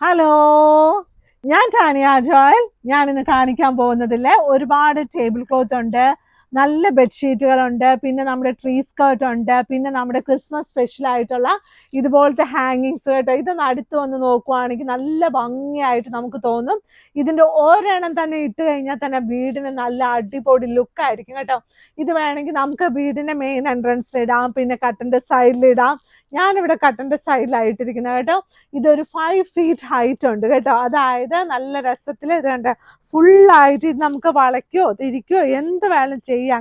Hello ഞാൻ Tanya Joel. ഞാൻ ഇന്ന് കാണിക്കാൻ പോകുന്നതിൽ ഒരുപാട് ടേബിൾ ക്ലോത്ത് ഉണ്ട്. നല്ല ബെഡ്ഷീറ്റുകളുണ്ട് പിന്നെ നമ്മുടെ ട്രീ സ്കേർട്ട് ഉണ്ട് പിന്നെ നമ്മുടെ ക്രിസ്മസ് സ്പെഷ്യൽ ആയിട്ടുള്ള ഇതുപോലത്തെ ഹാങ്ങിങ്സ് കേട്ടോ. ഇതൊന്ന് അടുത്ത് വന്ന് നോക്കുവാണെങ്കിൽ നല്ല ഭംഗിയായിട്ട് നമുക്ക് തോന്നും. ഇതിന്റെ ഒരെണ്ണം തന്നെ ഇട്ട് കഴിഞ്ഞാൽ തന്നെ വീടിന് നല്ല അടിപൊളി ലുക്കായിരിക്കും കേട്ടോ. ഇത് വേണമെങ്കിൽ നമുക്ക് വീടിന്റെ മെയിൻ എൻട്രൻസിൽ ഇടാം പിന്നെ കട്ടന്റെ സൈഡിൽ ഇടാം. ഞാനിവിടെ കട്ടന്റെ സൈഡിലായിട്ടിരിക്കുന്നത് കേട്ടോ. ഇതൊരു ഫൈവ് ഫീറ്റ് ഹൈറ്റ് ഉണ്ട് കേട്ടോ. അതായത് നല്ല രസത്തിൽ ഇത് കണ്ട? ഫുള്ളായിട്ട് ഇത് നമുക്ക് വളയ്ക്കോ തിരിക്കോ എന്ത് വേണം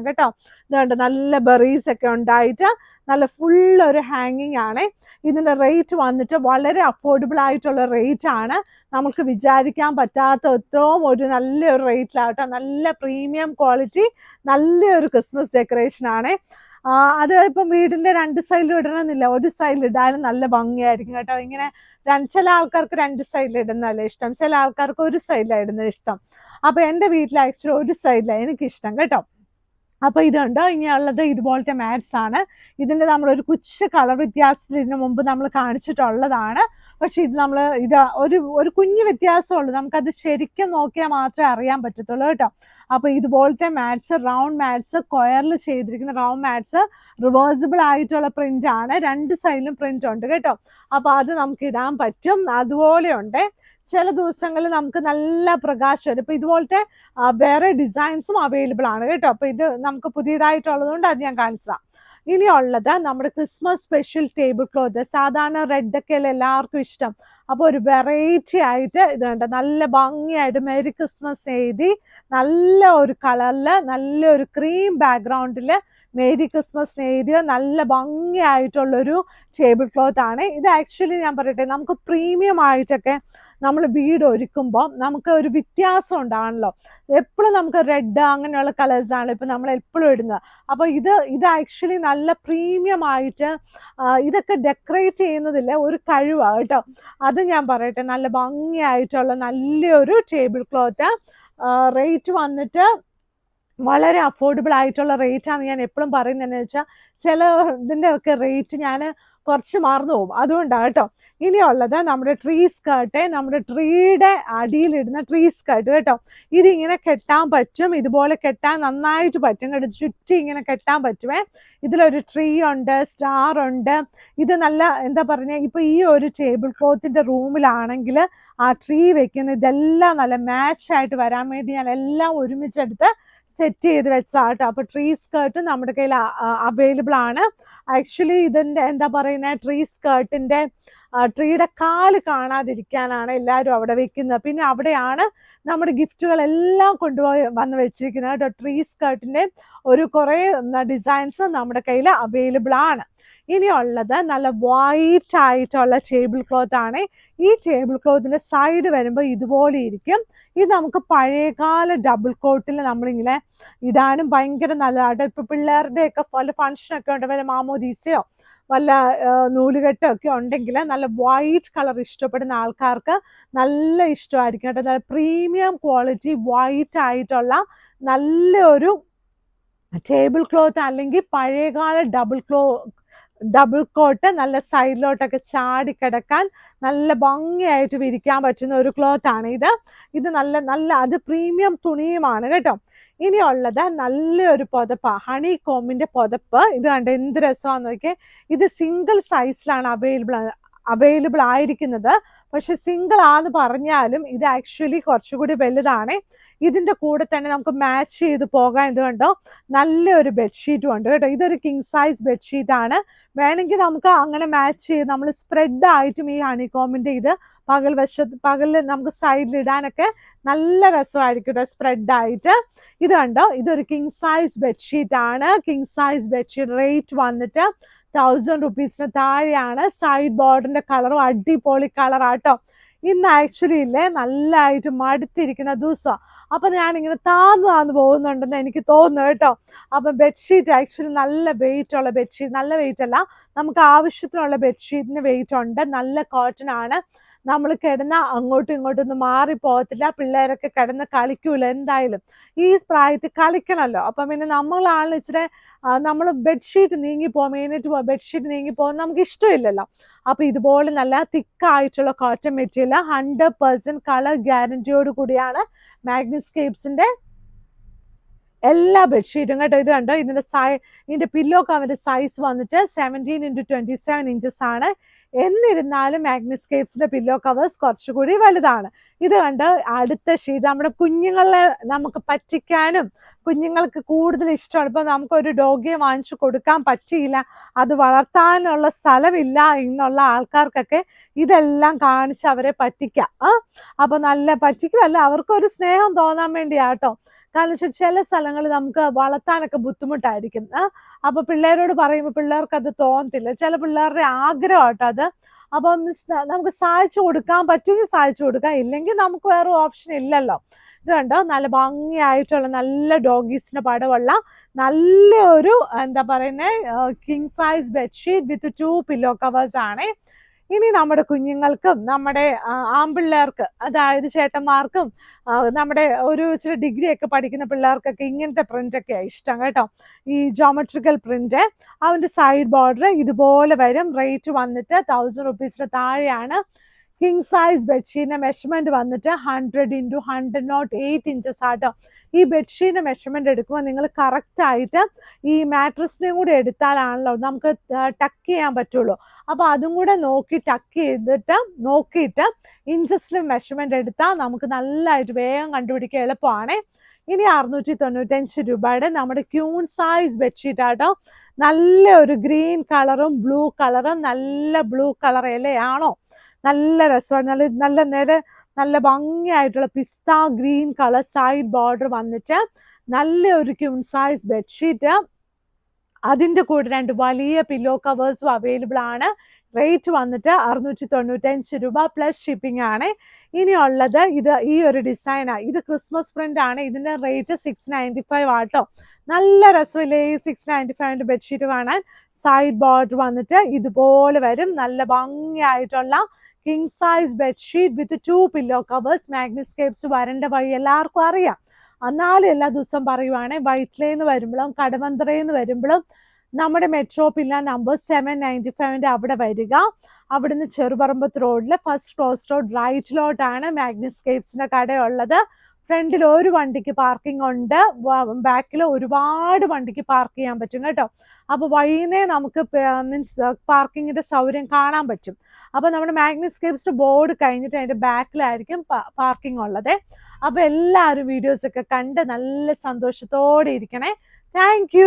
കേട്ടോ. ഇതുണ്ട് നല്ല ബെറീസ് ഒക്കെ ഉണ്ടായിട്ട് നല്ല ഫുൾ ഒരു ഹാങ്ങിങ് ആണ്. ഇതിന്റെ റേറ്റ് വന്നിട്ട് വളരെ അഫോർഡബിൾ ആയിട്ടുള്ള റേറ്റ് ആണ്. നമുക്ക് വിചാരിക്കാൻ പറ്റാത്ത എത്രയും ഒരു നല്ലൊരു റേറ്റിലാട്ടോ നല്ല പ്രീമിയം ക്വാളിറ്റി നല്ലൊരു ക്രിസ്മസ് ഡെക്കറേഷൻ ആണ്. അത് ഇപ്പം വീടിന്റെ രണ്ട് സൈഡിൽ ഇടണമെന്നില്ല. ഒരു സൈഡിൽ ഇടാനും നല്ല ഭംഗിയായിരിക്കും കേട്ടോ. ഇങ്ങനെ ചില ആൾക്കാർക്ക് രണ്ട് സൈഡിൽ ഇടുന്നതല്ലേ ഇഷ്ടം. ചില ആൾക്കാർക്ക് ഒരു സൈഡിലാണ് ഇടുന്നത് ഇഷ്ടം. അപ്പോൾ എന്റെ വീട്ടിൽ ആക്ച്വലി ഒരു സൈഡിലാണ് എനിക്കിഷ്ടം കേട്ടോ. അപ്പൊ ഇതുണ്ട്? ഇനിയുള്ളത് ഇതുപോലത്തെ മാറ്റ്സ് ആണ്. ഇതിന്റെ ഒരു കുച്ച് കളർ വ്യത്യാസത്തിൽ ഇതിനു മുമ്പ് നമ്മൾ കാണിച്ചിട്ടുള്ളതാണ്. പക്ഷെ ഇത് നമ്മൾ ഇത് ഒരു ഒരു കുഞ്ഞു വ്യത്യാസമുള്ളൂ നമുക്കത് ശരിക്കും നോക്കിയാൽ മാത്രമേ അറിയാൻ പറ്റത്തുള്ളൂ കേട്ടോ. അപ്പൊ ഇതുപോലത്തെ മാറ്റ്സ് റൗണ്ട് മാറ്റ്സ് കൊയറിൽ ചെയ്തിരിക്കുന്ന റൗണ്ട് മാറ്റ്സ് റിവേഴ്സിബിൾ ആയിട്ടുള്ള പ്രിന്റ് ആണ്. രണ്ട് സൈഡിലും പ്രിന്റ് ഉണ്ട് കേട്ടോ. അപ്പോൾ അത് നമുക്ക് ഇടാൻ പറ്റും. അതുപോലെ ഉണ്ട് ചില ദിവസങ്ങളിൽ നമുക്ക് നല്ല പ്രകാശം വരും. ഇപ്പൊ ഇതുപോലത്തെ വേറെ ഡിസൈൻസും അവൈലബിൾ ആണ് കേട്ടോ. അപ്പോൾ ഇത് നമുക്ക് പുതിയതായിട്ടുള്ളതുകൊണ്ട് അത് ഞാൻ കാണിച്ചതാണ് ഇനിയുള്ളത് നമ്മുടെ ക്രിസ്മസ് സ്പെഷ്യൽ ടേബിൾ ക്ലോത്ത് സാധാരണ റെഡ് ഒക്കെ എല്ലാവർക്കും ഇഷ്ടം? അപ്പോൾ ഒരു വെറൈറ്റി ആയിട്ട് ഇത് കണ്ട? നല്ല ഭംഗിയായിട്ട് മെരി ക്രിസ്മസ് എഴുതി നല്ല ഒരു കളറിൽ നല്ല ഒരു ക്രീം ബാക്ക്ഗ്രൗണ്ടിൽ മേരി ക്രിസ്മസ് എഴുതിയ നല്ല ഭംഗിയായിട്ടുള്ളൊരു ടേബിൾ ക്ലോത്ത് ആണ്. ഇത് ആക്ച്വലി ഞാൻ പറയട്ടെ നമുക്ക് പ്രീമിയം ആയിട്ടൊക്കെ നമ്മൾ വീട് ഒരുക്കുമ്പോൾ നമുക്ക് ഒരു വ്യത്യാസം ഉണ്ടാണല്ലോ. എപ്പോഴും നമുക്ക് റെഡ് അങ്ങനെയുള്ള കളേഴ്സ് ആണ് ഇപ്പം നമ്മൾ എപ്പോഴും ഇടുന്നത്. അപ്പോൾ ഇത് ഇത് ആക്ച്വലി നല്ല പ്രീമിയം ആയിട്ട് ഇതൊക്കെ ഡെക്കറേറ്റ് ചെയ്യുന്നതിൽ ഒരു കഴിവാണ് കേട്ടോ. അത് ഞാൻ പറയട്ടെ നല്ല ഭംഗിയായിട്ടുള്ള നല്ലൊരു ടേബിൾ ക്ലോത്ത് റേറ്റ് വന്നിട്ട് വളരെ അഫോർഡബിൾ ആയിട്ടുള്ള റേറ്റാണ് ഞാൻ എപ്പോഴും പറയുന്നതെന്ന് വെച്ചാൽ ചില ഇതിന്റെ ഒക്കെ റേറ്റ് ഞാൻ കുറച്ച് മറന്നു പോകും. അതുകൊണ്ടാണ് കേട്ടോ. ഇനിയുള്ളത് നമ്മുടെ ട്രീ സ്കേർട്ട് നമ്മുടെ ട്രീയുടെ അടിയിലിടുന്ന ട്രീ സ്കേർട്ട് കേട്ടോ. ഇതിങ്ങനെ കെട്ടാൻ പറ്റും. ഇതുപോലെ കെട്ടാൻ നന്നായിട്ട് പറ്റും. കേട്ടോ ചുറ്റി ഇങ്ങനെ കെട്ടാൻ പറ്റുമേ. ഇതിലൊരു ട്രീ ഉണ്ട് സ്റ്റാർ ഉണ്ട്. ഇത് നല്ല എന്താ പറഞ്ഞ ഇപ്പൊ ഈ ഒരു ടേബിൾ ക്ലോത്തിന്റെ റൂമിലാണെങ്കിൽ ആ ട്രീ വെക്കുന്ന ഇതെല്ലാം നല്ല മാച്ച് ആയിട്ട് വരാൻ വേണ്ടി ഞാൻ എല്ലാം ഒരുമിച്ചെടുത്ത് സെറ്റ് ചെയ്ത് വെച്ചാട്ടോ അപ്പൊ ട്രീ സ്കേർട്ട് നമ്മുടെ കയ്യിൽ അവൈലബിൾ ആണ്. ആക്ച്വലി ഇതിന്റെ എന്താ പറയുന്ന ട്രീ സ്കേർട്ടിന്റെ ട്രീയുടെ കാൽ കാണാതിരിക്കാനാണ് എല്ലാവരും അവിടെ വെക്കുന്നത്. പിന്നെ അവിടെയാണ് നമ്മുടെ ഗിഫ്റ്റുകളെല്ലാം കൊണ്ടുപോയി വന്ന് വെച്ചിരിക്കുന്നത് കേട്ടോ. ട്രീ സ്കേർട്ടിന്റെ ഒരു കുറേ ഡിസൈൻസ് നമ്മുടെ കയ്യിൽ അവൈലബിൾ ആണ്. ഇനിയുള്ളത് നല്ല വൈറ്റ് ആയിട്ടുള്ള ടേബിൾ ക്ലോത്ത് ആണ്. ഈ ടേബിൾ ക്ലോത്തിന്റെ സൈഡ് വരുമ്പോൾ ഇതുപോലെ ഇരിക്കും. ഇത് നമുക്ക് പഴയകാല ഡബിൾ കോട്ടിൽ നമ്മളിങ്ങനെ ഇടാനും ഭയങ്കര നല്ലതാണ്. ഇപ്പൊ പിള്ളേരുടെ ഒക്കെ വല്ല ഫംഗ്ഷനൊക്കെ ഉണ്ട് വല്ല മാമോദീസയോ വല്ല നൂലുകെട്ടൊക്കെ ഉണ്ടെങ്കിൽ നല്ല വൈറ്റ് കളർ ഇഷ്ടപ്പെടുന്ന ആൾക്കാർക്ക് നല്ല ഇഷ്ടമായിരിക്കും കേട്ടോ. നല്ല പ്രീമിയം ക്വാളിറ്റി വൈറ്റ് ആയിട്ടുള്ള നല്ലൊരു ടേബിൾ ക്ലോത്ത് അല്ലെങ്കിൽ പഴയകാല ഡബിൾ ക്ലോ ഡബിൾ കോട്ട് നല്ല സൈഡിലോട്ടൊക്കെ ചാടി കിടക്കാൻ നല്ല ഭംഗിയായിട്ട് വിരിക്കാൻ പറ്റുന്ന ഒരു ക്ലോത്ത് ആണ് ഇത്. ഇത് നല്ല നല്ല അത് പ്രീമിയം തുണിയുമാണ് കേട്ടോ. ഇനിയുള്ളത് നല്ലൊരു പുതപ്പ് ഹണി കോമിന്റെ പുതപ്പ്. ഇത് കണ്ട് എന്ത് രസമാണെന്ന് നോക്കിയാൽ ഇത് സിംഗിൾ സൈസിലാണ് അവൈലബിൾ അവൈലബിൾ ആയിരിക്കുന്നത്. പക്ഷെ സിംഗിൾ ആന്ന് പറഞ്ഞാലും ഇത് ആക്ച്വലി കുറച്ചുകൂടി വലുതാണ്. ഇതിന്റെ കൂടെ തന്നെ നമുക്ക് മാച്ച് ചെയ്ത് പോകാൻ എന്തുകൊണ്ടോ കണ്ടോ നല്ലൊരു ബെഡ്ഷീറ്റും ഉണ്ട് കേട്ടോ. ഇതൊരു കിങ് സൈസ് ബെഡ്ഷീറ്റ് ആണ്. വേണമെങ്കിൽ നമുക്ക് അങ്ങനെ മാച്ച് ചെയ്ത് നമ്മൾ സ്പ്രെഡ് ആയിട്ടും ഈ ഹണികോമിന്റെ ഇത് പകൽ വശത്ത് പകലിൽ നമുക്ക് സൈഡിൽ ഇടാനൊക്കെ നല്ല രസമായിരിക്കും കേട്ടോ സ്പ്രെഡ് ആയിട്ട്. ഇത് കണ്ടോ? ഇതൊരു കിങ് സൈസ് ബെഡ്ഷീറ്റ് ആണ്. കിങ് സൈസ് ബെഡ്ഷീറ്റ് റേറ്റ് വന്നിട്ട് തൗസൻഡ് റുപ്പീസിന് താഴെയാണ് സൈഡ് ബോർഡറിന്റെ കളറും അടിപൊളി കളറാട്ടോ ഇന്ന് ആക്ച്വലി ഇല്ലേ നല്ലതായിട്ട് മടുത്തിരിക്കുന്ന ദിവസം. അപ്പൊ ഞാൻ ഇങ്ങനെ താന്ന് താന്ന് പോകുന്നുണ്ടെന്ന് എനിക്ക് തോന്നുന്നു കേട്ടോ. അപ്പൊ ബെഡ്ഷീറ്റ് ആക്ച്വലി നല്ല വെയിറ്റ് ഉള്ള ബെഡ്ഷീറ്റ് നല്ല വെയിറ്റ് അല്ല. നമുക്ക് ആവശ്യത്തിനുള്ള ബെഡ്ഷീറ്റിന് വെയിറ്റ് ഉണ്ട്. നല്ല കോട്ടൺ ആണ്. നമ്മൾ കിടന്ന അങ്ങോട്ടും ഇങ്ങോട്ടും ഒന്നും മാറി പോകത്തില്ല. പിള്ളേരൊക്കെ കിടന്ന് കളിക്കൂല എന്തായാലും. ഈ പ്രായത്തിൽ കളിക്കണമല്ലോ അപ്പം പിന്നെ നമ്മളാണ് ഇച്ചിരി നമ്മൾ ബെഡ്ഷീറ്റ് നീങ്ങി മെയിനായിട്ട് പോകാം ബെഡ്ഷീറ്റ് നീങ്ങി പോകാൻ നമുക്ക് ഇഷ്ടമില്ലല്ലോ. അപ്പോൾ ഇതുപോലെ നല്ല തിക്കായിട്ടുള്ള cotton material hundred percent colour ഗ്യാരന്റിയോട് കൂടിയാണ് മാഗ്നിസ്കേപ്സിന്റെ എല്ലാ ബെഡ്ഷീറ്റും കേട്ടോ. ഇത് കണ്ടോ? ഇതിന്റെ സൈ ഇതിന്റെ പില്ലോ കവറിന്റെ സൈസ് വന്നിട്ട് seventeen into twenty seven inches ആണ്. എന്നിരുന്നാലും മാഗ്നിസ്കേപ്സിന്റെ പില്ലോ കവേഴ്സ് കുറച്ചുകൂടി വലുതാണ്. ഇത് കണ്ട്? അടുത്ത ഷീറ്റ് നമ്മുടെ കുഞ്ഞുങ്ങളെ നമുക്ക് പറ്റിക്കാനും കുഞ്ഞുങ്ങൾക്ക് കൂടുതൽ ഇഷ്ടമാണ്. ഇപ്പൊ നമുക്കൊരു ഡോഗിയെ വാങ്ങിച്ചു കൊടുക്കാൻ പറ്റിയില്ല അത് വളർത്താനുള്ള സ്ഥലമില്ല എന്നുള്ള ആൾക്കാർക്കൊക്കെ ഇതെല്ലാം കാണിച്ച് അവരെ പറ്റിക്കാം. ആ അപ്പൊ നല്ല പറ്റിക്കുമല്ല അവർക്കൊരു സ്നേഹം തോന്നാൻ വേണ്ടിയാട്ടോ കാരണം വെച്ചാൽ ചില സ്ഥലങ്ങളിൽ നമുക്ക് വളർത്താനൊക്കെ ബുദ്ധിമുട്ടായിരിക്കും. അപ്പൊ പിള്ളേരോട് പറയുമ്പോൾ പിള്ളേർക്ക് അത് തോന്നത്തില്ല. ചില പിള്ളേരുടെ ആഗ്രഹമാട്ടോ അത്. അപ്പം നമുക്ക് സഹായിച്ചു കൊടുക്കാൻ പറ്റുമെങ്കിൽ സഹായിച്ചു കൊടുക്കാം. ഇല്ലെങ്കിൽ നമുക്ക് വേറെ ഓപ്ഷൻ ഇല്ലല്ലോ. ഇത് കണ്ടോ? നല്ല ഭംഗിയായിട്ടുള്ള നല്ല ഡോഗീസിന്റെ പടമുള്ള നല്ല ഒരു എന്താ പറയുന്നത് king size bedsheet with two pillow covers ആണ്. ഇനി നമ്മുടെ കുഞ്ഞുങ്ങൾക്കും നമ്മുടെ ആൺപിള്ളേർക്ക് അതായത് ചേട്ടന്മാർക്കും നമ്മുടെ ഒരു ഇച്ചിരി ഡിഗ്രി ഒക്കെ പഠിക്കുന്ന പിള്ളേർക്കൊക്കെ ഇങ്ങനത്തെ പ്രിന്റൊക്കെയാണ് ഇഷ്ടം കേട്ടോ. ഈ ജോമെട്രിക്കൽ പ്രിന്റ് അവന്റെ സൈഡ് ബോർഡർ ഇതുപോലെ വരും. റേറ്റ് വന്നിട്ട് തൗസൻഡ് റുപ്പീസിന് താഴെയാണ്. കിങ് സൈസ് ബെഡ്ഷീറ്റിന്റെ മെഷർമെന്റ് വന്നിട്ട് hundred into hundred not eight inches ആട്ടോ. ഈ ബെഡ്ഷീറ്റിന്റെ മെഷർമെന്റ് എടുക്കുമ്പോൾ നിങ്ങൾ കറക്റ്റ് ആയിട്ട് ഈ മാട്രസിനെയും കൂടെ എടുത്താലാണല്ലോ നമുക്ക് ടക്ക് ചെയ്യാൻ പറ്റുള്ളൂ. അപ്പോൾ അതും കൂടെ നോക്കി ടക്ക് ചെയ്തിട്ട് നോക്കിയിട്ട് ഇഞ്ചസിലും മെഷർമെന്റ് എടുത്താൽ നമുക്ക് നല്ലതായിട്ട് വേഗം കണ്ടുപിടിക്കാൻ എളുപ്പമാണ്. ഇനി അറുന്നൂറ്റി തൊണ്ണൂറ്റഞ്ച് രൂപയുടെ നമ്മുടെ ക്യൂൺ സൈസ് ബെഡ്ഷീറ്റ് ആട്ടോ. നല്ല ഒരു ഗ്രീൻ കളറും ബ്ലൂ കളറും നല്ല ബ്ലൂ കളർ ഇലയാണോ? നല്ല രസമാണ്. നല്ല നല്ല നേരെ നല്ല ഭംഗിയായിട്ടുള്ള pista green colour side border വന്നിട്ട് നല്ല ഒരു ക്യൂൺ സൈസ് ബെഡ്ഷീറ്റ് അതിന്റെ കൂടെ രണ്ട് വലിയ പില്ലോ കവേഴ്സും അവൈലബിൾ ആണ്. റേറ്റ് വന്നിട്ട് അറുന്നൂറ്റി തൊണ്ണൂറ്റഞ്ച് രൂപ പ്ലസ് ഷിപ്പിംഗ് ആണ്. ഇനിയുള്ളത് ഇത് ഈ ഒരു ഡിസൈനാണ് ഇത് ക്രിസ്മസ് പ്രിന്റ് ആണ്. ഇതിന്റെ റേറ്റ് സിക്സ് നയന്റി ഫൈവ് ആട്ടോ. നല്ല രസമില്ലേ? ഈ സിക്സ് നയന്റി ഫൈവിന്റെ ബെഡ്ഷീറ്റ് കാണാൻ. സൈഡ് ബോർഡർ വന്നിട്ട് ഇതുപോലെ വരും. നല്ല ഭംഗിയായിട്ടുള്ള king size bedsheet with two pillow covers Magniscapes വരേണ്ട വഴി എല്ലാവർക്കും അറിയാം. എന്നാലും എല്ലാ ദിവസവും പറയുവാണെങ്കിൽ വൈറ്റ്ലേന്ന് വരുമ്പോഴും കടവന്തറയിൽ വരുമ്പോഴും നമ്മുടെ metro pillar number seven ninety ഫൈവിന്റെ അവിടെ വരിക. അവിടുന്ന് ചെറുപറമ്പത്ത് റോഡിൽ ഫസ്റ്റ് ക്രോസ് റോഡ് റൈറ്റിലോട്ടാണ് മാഗ്നിസ്കേപ്സിന്റെ കടയുള്ളത്. ഫ്രണ്ടിൽ ഒരു വണ്ടിക്ക് പാർക്കിംഗ് ഉണ്ട്. ബാക്കിൽ ഒരുപാട് വണ്ടിക്ക് പാർക്ക് ചെയ്യാൻ പറ്റും കേട്ടോ. അപ്പോൾ വഴിയുന്നേ നമുക്ക് മീൻസ് പാർക്കിങ്ങിന്റെ സൗകര്യം കാണാൻ പറ്റും. അപ്പോൾ നമ്മുടെ മാഗ്നിസ്കേപ്സ് ബോർഡ് കഴിഞ്ഞിട്ട് അതിന്റെ ബാക്കിലായിരിക്കും പാർക്കിംഗ് ഉള്ളത്. അപ്പോൾ എല്ലാവരും വീഡിയോസൊക്കെ കണ്ട് നല്ല സന്തോഷത്തോടെ ഇരിക്കണേ. താങ്ക്